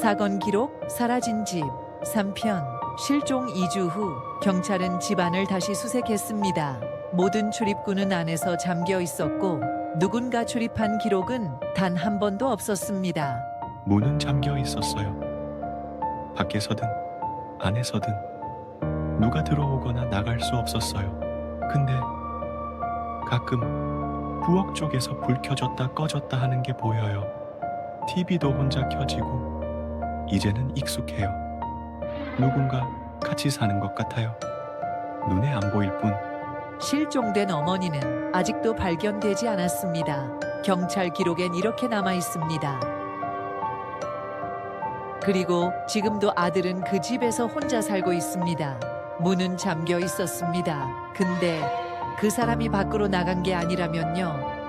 사건 기록, 사라진 집, 3편, 실종 2주 후 경찰은 집안을 다시 수색했습니다. 모든 출입구는 안에서 잠겨 있었고 누군가 출입한 기록은 단 한 번도 없었습니다. 문은 잠겨 있었어요. 밖에서든 안에서든 누가 들어오거나 나갈 수 없었어요. 근데 가끔 부엌 쪽에서 불 켜졌다 꺼졌다 하는 게 보여요. TV도 혼자 켜지고 이제는 익숙해요. 누군가 같이 사는 것 같아요. 눈에 안 보일 뿐 실종된 어머니는 아직도 발견되지 않았습니다. 경찰 기록엔 이렇게 남아 있습니다. 그리고 지금도 아들은 그 집에서 혼자 살고 있습니다. 문은 잠겨 있었습니다. 근데 그 사람이 밖으로 나간 게 아니라면요.